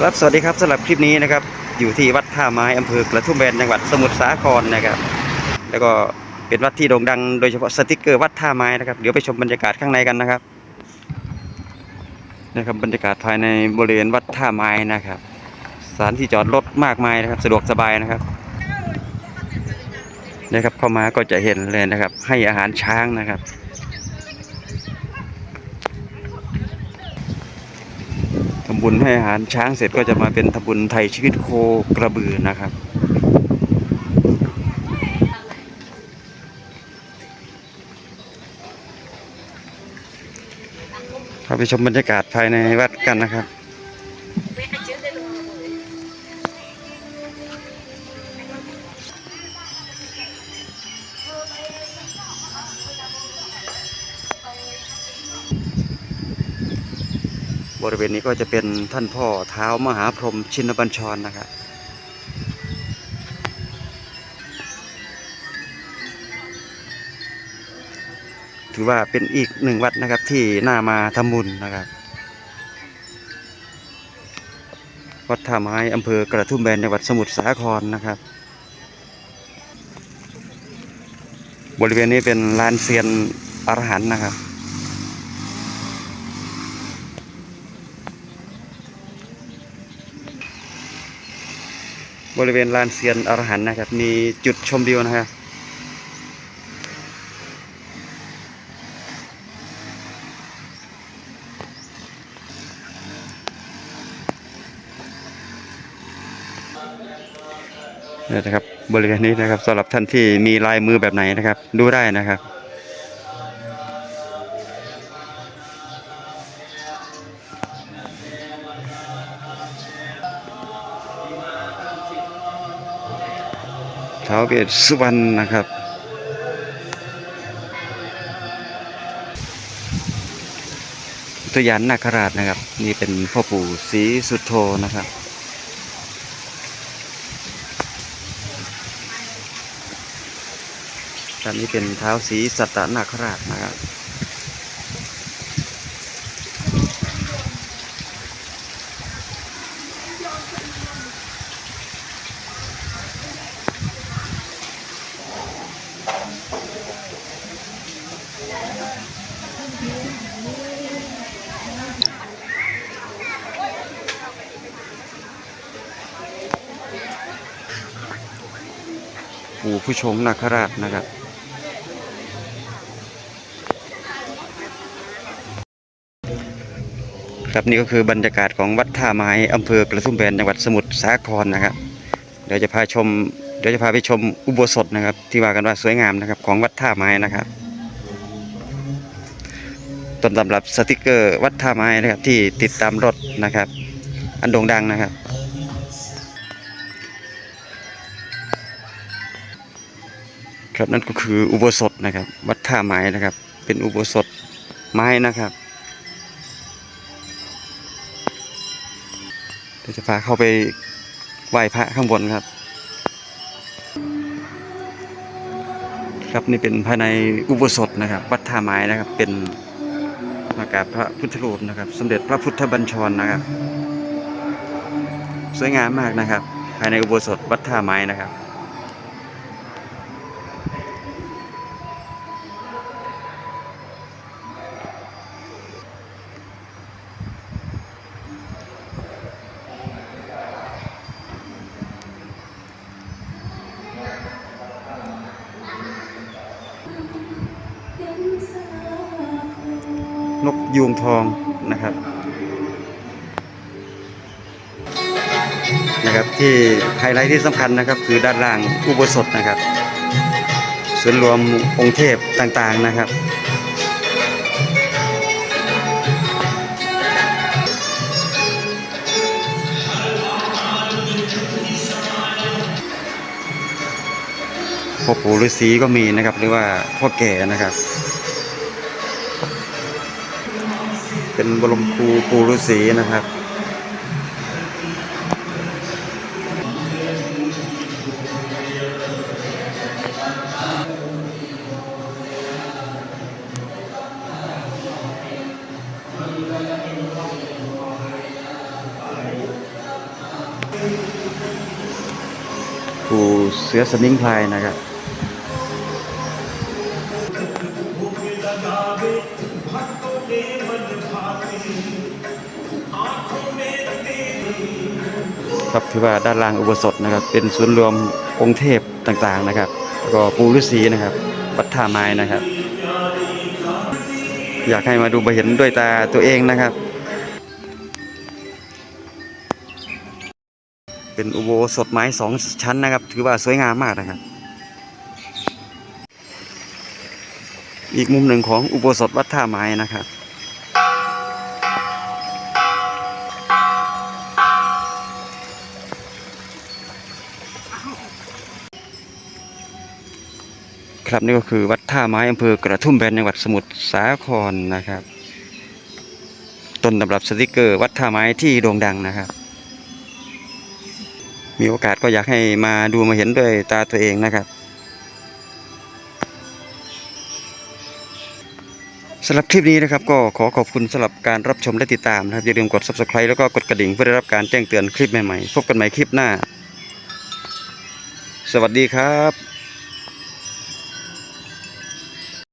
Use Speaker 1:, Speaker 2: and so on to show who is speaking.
Speaker 1: ครับสวัสดีครับสำหรับคลิปนี้นะครับ อยู่ที่วัดท่าไม้อำเภอกระทุ่มแบนจังหวัดสมุทรสาครนะครับ แล้วก็เป็นวัดที่โด่งดังโดยเฉพาะสติกเกอร์วัดท่าไม้นะครับเดี๋ยวไปชมบรรยากาศข้างในกันนะครับนะครับบรรยากาศภายในบริเวณวัดท่าไม้นะครับสถานที่จอดรถมากมายนะครับ สะดวกสบายนะครับนะครับเข้ามาก็จะเห็นเลยนะครับ ให้อาหารช้างนะครับ ทำ บุญให้อาหารช้างเสร็จก็จะมาเป็นทำบุญไทยชีวิตโคกระบือนะครับ เข้าไปชมบรรยากาศภายในวัดกันนะครับ บริเวณนี้ก็จะเป็นท่านพ่อเท้ามหาพรหมชินบัญชรนะครับถือว่าเป็นอีกหนึ่งวัดนะครับที่น่ามาทำบุญนะครับ วัดท่าไม้อำเภอกระทุ่มแบนจังหวัดสมุทรสาครนะครับ บริเวณนี้เป็นลานเซียนอรหันต์นะครับ บริเวณลานเซียนอรหันนะครับ มีจุดชมวิวนะครับนี่นะครับบริเวณนี้นะครับสำหรับท่านที่มีลายมือแบบไหนนะครับ ดูได้นะครับ ท้าวเวสสุวรรณนะครับ ตัวยานนาคราชนะครับ นี่เป็นพ่อปู่ศรีสุโธนะครับตอนนี้เป็นเท้าวศรีสัตตนาคราชนะครับ ปู่ผู้ชงนาคราชนะครับครับนี่ก็คือบรรยากาศของวัดท่าไม้อำเภอกระทุ่มแบนจังหวัดสมุทรสาครนะครับ เดี๋ยวจะพาชม เดี๋ยวจะพาไปชมอุโบสถนะครับ ที่ว่ากันว่าสวยงามนะครับ ของวัดท่าไม้นะครับต้นตำรับสติกเกอร์วัดท่าไม้นะครับ ที่ติดตามรถนะครับ อันโด่งดังนะครับครับนั่นก็คืออุโบสถนะครับ วัดท่าไม้นะครับ เป็นอุโบสถไม้นะครับเดี๋ยวจะพาเข้าไปไหว้พระข้างบนครับ ครับนี่เป็นภายในอุโบสถนะครับ วัดท่าไม้นะครับ เป็นมากราบพระพุทธรูปนะครับ สมเด็จพระพุทธบัญชรนะครับ สวยงามมากนะครับ ภายในอุโบสถวัดท่าไม้นะครับ ยูงทองนะครับนะครับที่ไฮไลท์ที่สำคัญนะครับ คือด้านล่างอุโบสถนะครับส่วนรวมองค์เทพต่างๆนะครับ พ่อปู่ฤาษีก็มีนะครับ หรือว่าพ่อแก่นะครับ เป็นบรมครูปูฤาษีนะครับปูเสือสนิงพลายนะครับ ครับถือว่าด้านล่างอุโบสถนะครับ เป็นศูนย์รวมองค์เทพต่างๆนะครับแล้วก็ปูฤาษีนะครับวัดท่าไม้นะครับ อยากให้มาดูมาเห็นด้วยตาตัวเองนะครับ เป็นอุโบสถไม้สองชั้นนะครับ ถือว่าสวยงามมากนะครับ อีกมุมหนึ่งของอุโบสถวัดท่าไม้นะครับ ครับนี่ก็คือวัดท่าไม้อำเภอกระทุ่มแบนจังหวัดสมุทรสาครนะครับ ต้นตำรับสติกเกอร์วัดท่าไม้ที่โด่งดังนะครับ มีโอกาสก็อยากให้มาดูมาเห็นด้วยตาตัวเองนะครับสำหรับคลิปนี้นะครับก็ขอขอบคุณสำหรับการรับชมและติดตามนะครับอย่าลืมกด subscribe แล้วก็กดกระดิ่งเพื่อได้รับการแจ้งเตือนคลิปใหม่ๆพบกันใหม่คลิปหน้า สวัสดีครับ